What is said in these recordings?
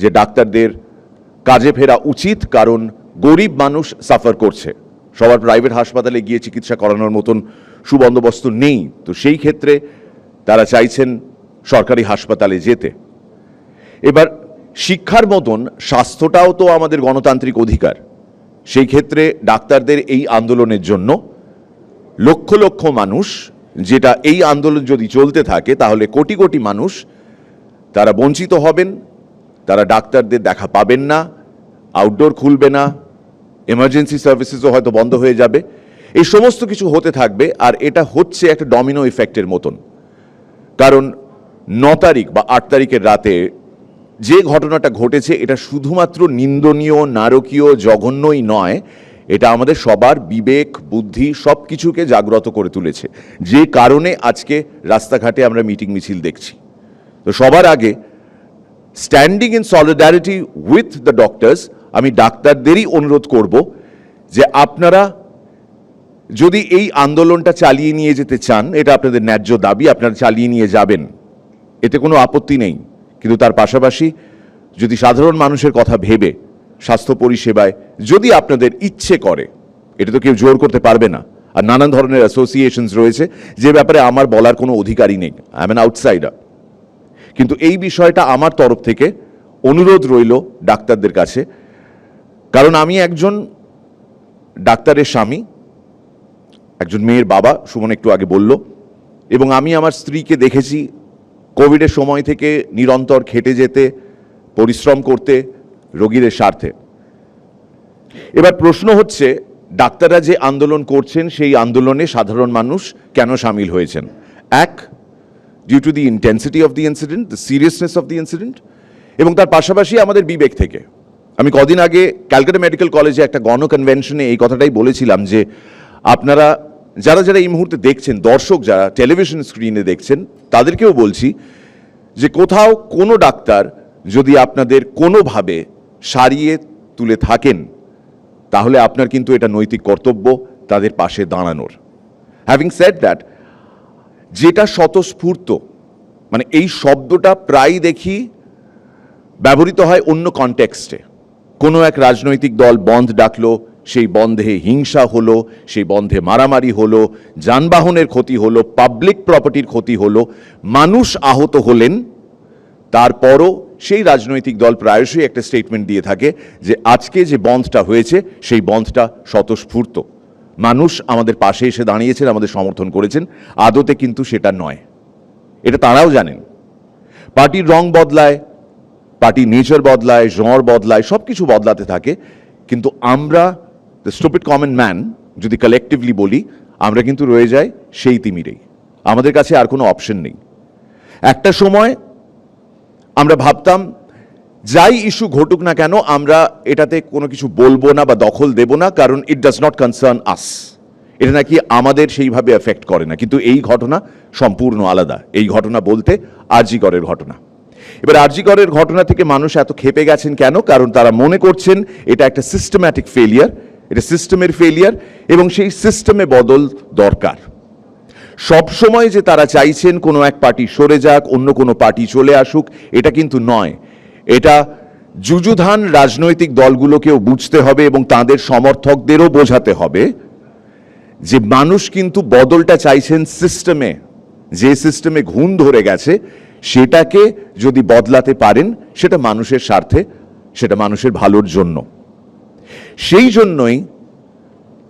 যে ডাক্তারদের কাজে ফেরা উচিত, কারণ গরিব মানুষ সাফার করছে। সবার প্রাইভেট হাসপাতালে গিয়ে চিকিৎসা করানোর মতন সুবন্দোবস্ত নেই। তো সেই ক্ষেত্রে তারা চাইছেন সরকারি হাসপাতালে যেতে। এবার শিক্ষার মতন স্বাস্থ্যটাও তো আমাদের গণতান্ত্রিক অধিকার। সেই ক্ষেত্রে ডাক্তারদের এই আন্দোলনের জন্য লক্ষ লক্ষ মানুষ, যেটা এই আন্দোলন যদি চলতে থাকে, তাহলে কোটি কোটি মানুষ তারা বঞ্চিত হবেন। তারা ডাক্তারদের দেখা পাবেন না আউটডোর খুলবে না এমার্জেন্সি সার্ভিসেসও হয়তো বন্ধ হয়ে যাবে। এই সমস্ত কিছু হতে থাকবে আর এটা হচ্ছে একটা ডমিনো ইফেক্টের মতন। কারণ ন তারিখ বা আট তারিখের রাতে যে ঘটনাটা ঘটেছে, এটা শুধুমাত্র নিন্দনীয়, নারকীয়, জঘন্যই নয়, এটা আমাদের সবার বিবেক, বুদ্ধি সব কিছুকে জাগ্রত করে তুলেছে। যে কারণে আজকে রাস্তাঘাটে আমরা মিটিং মিছিল দেখছি। তো সবার আগে standing in solidarity with the doctors আমি ডাক্তারদেরই অনুরোধ করব যে আপনারা যদি এই আন্দোলনটা চালিয়ে নিয়ে যেতে চান, এটা আপনাদের ন্যায্য দাবি, আপনারা চালিয়ে নিয়ে যাবেন। এতে কোনো আপত্তি নেই। কিন্তু তার পাশাপাশি যদি সাধারণ মানুষের কথা ভেবে স্বাস্থ্য পরিষেবায় যদি আপনাদের ইচ্ছে করে, এটা তো কেউ জোর করতে পারবে না। আর নানান ধরনের অ্যাসোসিয়েশনস রয়েছে, যে ব্যাপারে আমার বলার কোনো অধিকারই নেই। আই এম অ্যান আউটসাইডার কিন্তু এই বিষয়টা আমার তরফ থেকে অনুরোধ রইল ডাক্তারদের কাছে। কারণ আমি একজন ডাক্তারের স্বামী, একজন মেয়ের বাবা, সুমন একটু আগে বলল, এবং আমি আমার স্ত্রীকে দেখেছি কোভিডের সময় থেকে নিরন্তর খেটে যেতে, পরিশ্রম করতে, রোগীদের স্বার্থে। এবার প্রশ্ন হচ্ছে, ডাক্তাররা যে আন্দোলন করছেন, সেই আন্দোলনে সাধারণ মানুষ কেন সামিল হয়েছেন? এক due to the intensity of the incident the seriousness of the incident এবং তার পাশাপাশি আমাদের বিবেক থেকে। আমি কদিন আগে ক্যালকাটা মেডিকেল কলেজে একটা গণ কনভেনশনে এই কথাটাই বলেছিলাম যে, আপনারা যারা যারা এই মুহূর্তে দেখছেন, দর্শক যারা টেলিভিশন স্ক্রিনে দেখছেন, তাদেরকেও বলছি যে কোথাও কোনো ডাক্তার যদি আপনাদের কোনোভাবে সারিয়ে তুলে থাকেন, তাহলে আপনার কিন্তু এটা নৈতিক কর্তব্য তাদের পাশে দাঁড়ানোর। হ্যাভিং সেড দ্যাট যেটা স্বতঃস্ফূর্ত মানে এই শব্দটা প্রায় দেখি ব্যবহৃত হয় অন্য কনটেক্সটে কোনো এক রাজনৈতিক দল বন্ধ ডাকলো, সেই বন্ধে হিংসা হলো, সেই বন্ধে মারামারি হলো, যানবাহনের ক্ষতি হলো পাবলিক প্রপার্টির ক্ষতি হলো, মানুষ আহত হলেন, তারপরও সেই রাজনৈতিক দল প্রায়শই একটা স্টেটমেন্ট দিয়ে থাকে যে আজকে যে বন্ধটা হয়েছে, সেই বন্ধটা স্বতঃস্ফূর্ত। মানুষ আমাদের পাশে এসে দাঁড়িয়েছেন, আমাদের সমর্থন করেছেন। আদতে কিন্তু সেটা নয়। এটা তারাও জানেন। পার্টির রং বদলায় পার্টি নেচার বদলায় জঁর বদলায় সব কিছু বদলাতে থাকে। কিন্তু আমরা দ্য স্টুপিড কমন ম্যান যদি কালেকটিভলি বলি, আমরা কিন্তু রয়ে যাই সেই তিমিরেই। আমাদের কাছে আর কোনো অপশন নেই। একটা সময় আমরা ভাবতাম যাই ইস্যু ঘটুক না কেন, আমরা এটাতে কোনো কিছু বলব না বা দখল দেব না, কারণ it does not concern us এটা নাকি আমাদের সেইভাবে এফেক্ট করে না। কিন্তু এই ঘটনা সম্পূর্ণ আলাদা। এই ঘটনা বলতে আরজিকরের ঘটনা। এবার আরজিকরের ঘটনা থেকে মানুষ এত খেপে গেছেন কেন? কারণ তারা মনে করছেন এটা একটা সিস্টেম্যাটিক ফেলিয়ার এটা সিস্টেমের ফেলিয়ার এবং সেই সিস্টেমে বদল দরকার। সব সময় যে তারা চাইছেন কোনো এক পার্টি সরে যাক, অন্য কোনো পার্টি চলে আসুক, এটা কিন্তু নয়। এটা যুযুধান রাজনৈতিক দলগুলোকেও বুঝতে হবে এবং তাদের সমর্থকদেরও বোঝাতে হবে যে মানুষ কিন্তু বদলটা চাইছেন সিস্টেমে যে সিস্টেমে ঘুণ ধরে গেছে, সেটাকে যদি বদলাতে পারেন, সেটা মানুষের স্বার্থে, সেটা মানুষের ভালোর জন্য। সেই জন্যই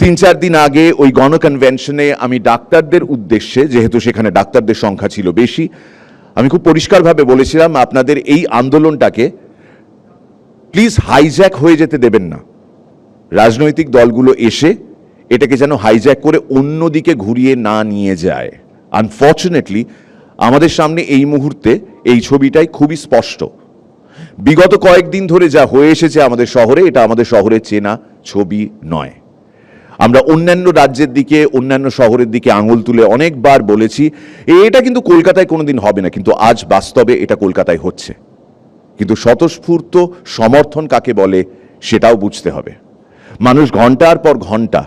তিন চার দিন আগে ওই গণকনভেনশনে আমি ডাক্তারদের উদ্দেশ্যে, যেহেতু সেখানে ডাক্তারদের সংখ্যা ছিল বেশি আমি খুব পরিষ্কারভাবে বলেছিলাম, আপনাদের এই আন্দোলনটাকে প্লিজ হাইজ্যাক হয়ে যেতে দেবেন না। রাজনৈতিক দলগুলো এসে এটাকে যেন হাইজ্যাক করে অন্যদিকে ঘুরিয়ে না নিয়ে যায়। আনফর্চুনেটলি আমাদের সামনে এই মুহূর্তে এই ছবিটাই খুবই স্পষ্ট। বিগত কয়েকদিন ধরে যা হয়ে এসেছে আমাদের শহরে, এটা আমাদের শহরের চেনা ছবি নয়। আমরা অন্যান্য রাজ্যের দিকে, অন্যান্য শহরের দিকে আঙুল তুলে অনেকবার বলেছি "এ- এটা কিন্তু কলকাতায় কোনোদিন হবে না, কিন্তু আজ বাস্তবে এটা কলকাতায় হচ্ছে। কিন্তু স্বতঃস্ফূর্ত সমর্থন কাকে বলে, সেটাও বুঝতে হবে। মানুষ ঘণ্টার পর ঘণ্টা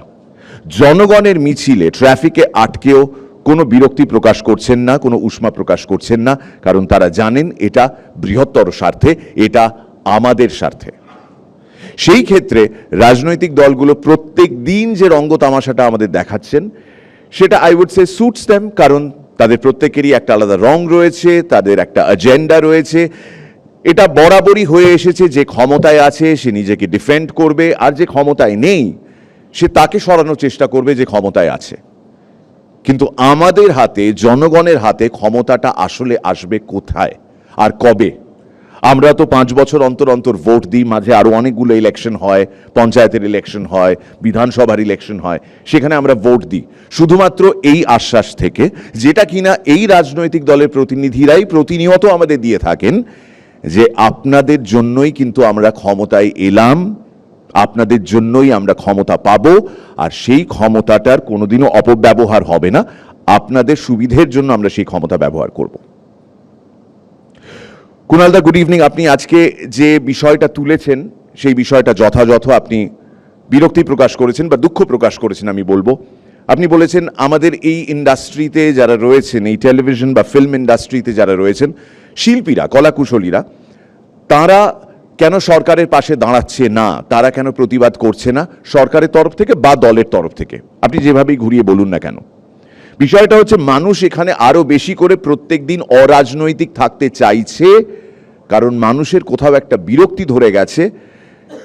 জনগণের মিছিলে, ট্রাফিকে আটকেও কোনো বিরক্তি প্রকাশ করছেন না, কোনো উষ্মা প্রকাশ করছেন না, কারণ তারা জানেন এটা বৃহত্তর স্বার্থে, এটা আমাদের স্বার্থে। সেই ক্ষেত্রে রাজনৈতিক দলগুলো প্রত্যেক দিন যে রঙ্গ তামাশাটা আমাদের দেখাচ্ছেন, সেটা I would say suits them কারণ তাদের প্রত্যেকেরই একটা আলাদা রং রয়েছে, তাদের একটা এজেন্ডা রয়েছে। এটা বরাবরই হয়ে এসেছে, যে ক্ষমতায় আছে, সে নিজেকে ডিফেন্ড করবে, আর যে ক্ষমতায় নেই, সে তাকে সরানোর চেষ্টা করবে যে ক্ষমতায় আছে। কিন্তু আমাদের হাতে, জনগণের হাতে ক্ষমতাটা আসলে আসবে কোথায়, আর কবে? আমরা তো পাঁচ বছর অন্তর অন্তর ভোট দিই, মাঝে আরও অনেকগুলো ইলেকশন হয়, পঞ্চায়েতের ইলেকশন হয়, বিধানসভার ইলেকশন হয়, সেখানে আমরা ভোট দিই। শুধুমাত্র এই আশ্বাস থেকে যেটা কিনা এই রাজনৈতিক দলের প্রতিনিধিরাই প্রতিনিয়ত আমাদের দিয়ে থাকেন, যে আপনাদের জন্যই কিন্তু আমরা ক্ষমতায় এলাম, আপনাদের জন্যই আমরা ক্ষমতা পাব, আর সেই ক্ষমতাটার কোনোদিনও অপব্যবহার হবে না। আপনাদের সুবিধের জন্য আমরা সেই ক্ষমতা ব্যবহার করব। কুণালদা গুড ইভিনিং আপনি আজকে যে বিষয়টা তুলেছেন, সেই বিষয়টা যথাযথ আপনি বিরক্তি প্রকাশ করেছেন বা দুঃখ প্রকাশ করেছেন, আমি বলব। আপনি বলেছেন, আমাদের এই ইন্ডাস্ট্রিতে যারা রয়েছেন, এই টেলিভিশন বা ফিল্ম ইন্ডাস্ট্রিতে যারা রয়েছেন, শিল্পীরা, কলাকুশলীরা, তারা কেন সরকারের পাশে দাঁড়াচ্ছে না? তারা কেন প্রতিবাদ করছে না? সরকারের তরফ থেকে বা দলের তরফ থেকে? আপনি যেভাবেই ঘুরিয়ে বলুন না কেন। বিষয়টা হচ্ছে মানুষ এখানে আরও বেশি করে প্রত্যেক দিন অরাজনৈতিক থাকতে চাইছে, কারণ মানুষের কোথাও একটা বিরক্তি ধরে গেছে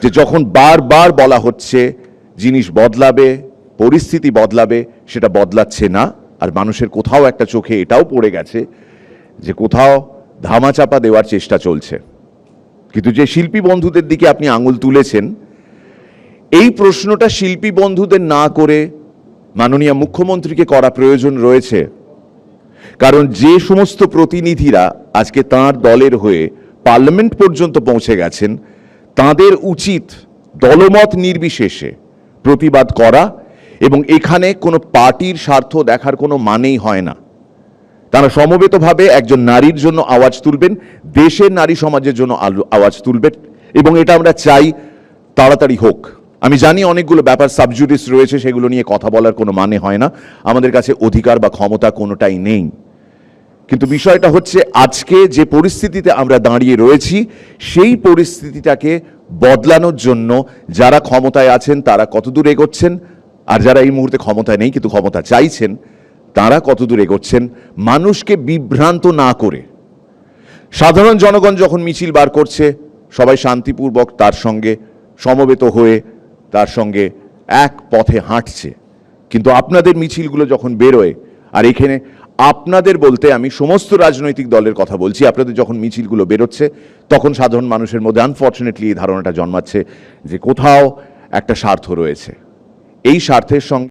যে যখন বারবার বলা হচ্ছে জিনিস বদলাবে, পরিস্থিতি বদলাবে, সেটা বদলাচ্ছে না। আর মানুষের কোথাও একটা চোখে এটাও পড়ে গেছে যে কোথাও ধামাচাপা দেওয়ার চেষ্টা চলছে। কিন্তু যে শিল্পী বন্ধুদের দিকে আপনি আঙুল তুলেছেন, এই প্রশ্নটা শিল্পী বন্ধুদের না করে মাননীয় মুখ্যমন্ত্রীকে করা প্রয়োজন রয়েছে। কারণ যে সমস্ত প্রতিনিধিরা আজকে তার দলের হয়ে পার্লামেন্ট পর্যন্ত পৌঁছে গেছেন, তাদের উচিত দলমত নির্বিশেষে প্রতিবাদ করা এবং এখানে কোনো পার্টির স্বার্থ দেখার কোনো মানেই হয় না। তারা সমবেতভাবে একজন নারীর জন্য আওয়াজ তুলবেন, দেশের নারী সমাজের জন্য আওয়াজ তুলবেন এবং এটা আমরা চাই তাড়াতাড়ি হোক। আমি জানি অনেকগুলো ব্যাপার সাবজুডিস রয়েছে, সেগুলো নিয়ে কথা বলার কোনো মানে হয় না। আমাদের কাছে অধিকার বা ক্ষমতা কোনোটাই নেই। কিন্তু বিষয়টা হচ্ছে, আজকে যে পরিস্থিতিতে আমরা দাঁড়িয়ে রয়েছি, সেই পরিস্থিতিটাকে বদলানোর জন্য যারা ক্ষমতায় আছেন, তারা কতদূর এগোচ্ছেন? আর যারা এই মুহূর্তে ক্ষমতায় নেই, কিন্তু ক্ষমতা চাইছেন, তারা কতদূর এগোচ্ছেন? মানুষকে বিভ্রান্ত না করে। সাধারণ জনগণ যখন মিছিল বার করছে, সবাই শান্তিপূর্বক তার সঙ্গে সমবেত হয়ে তার সঙ্গে এক পথে হাঁটছে। কিন্তু আপনাদের মিছিলগুলো যখন বেরোয়, আর এখানে আপনাদের বলতে আমি সমস্ত রাজনৈতিক দলের কথা বলছি, আপনাদের যখন মিছিলগুলো বেরোচ্ছে, তখন সাধারণ মানুষের মধ্যে আনফর্চুনেটলি এই ধারণাটা জন্মাচ্ছে যে কোথাও একটা স্বার্থ রয়েছে। এই স্বার্থের সঙ্গে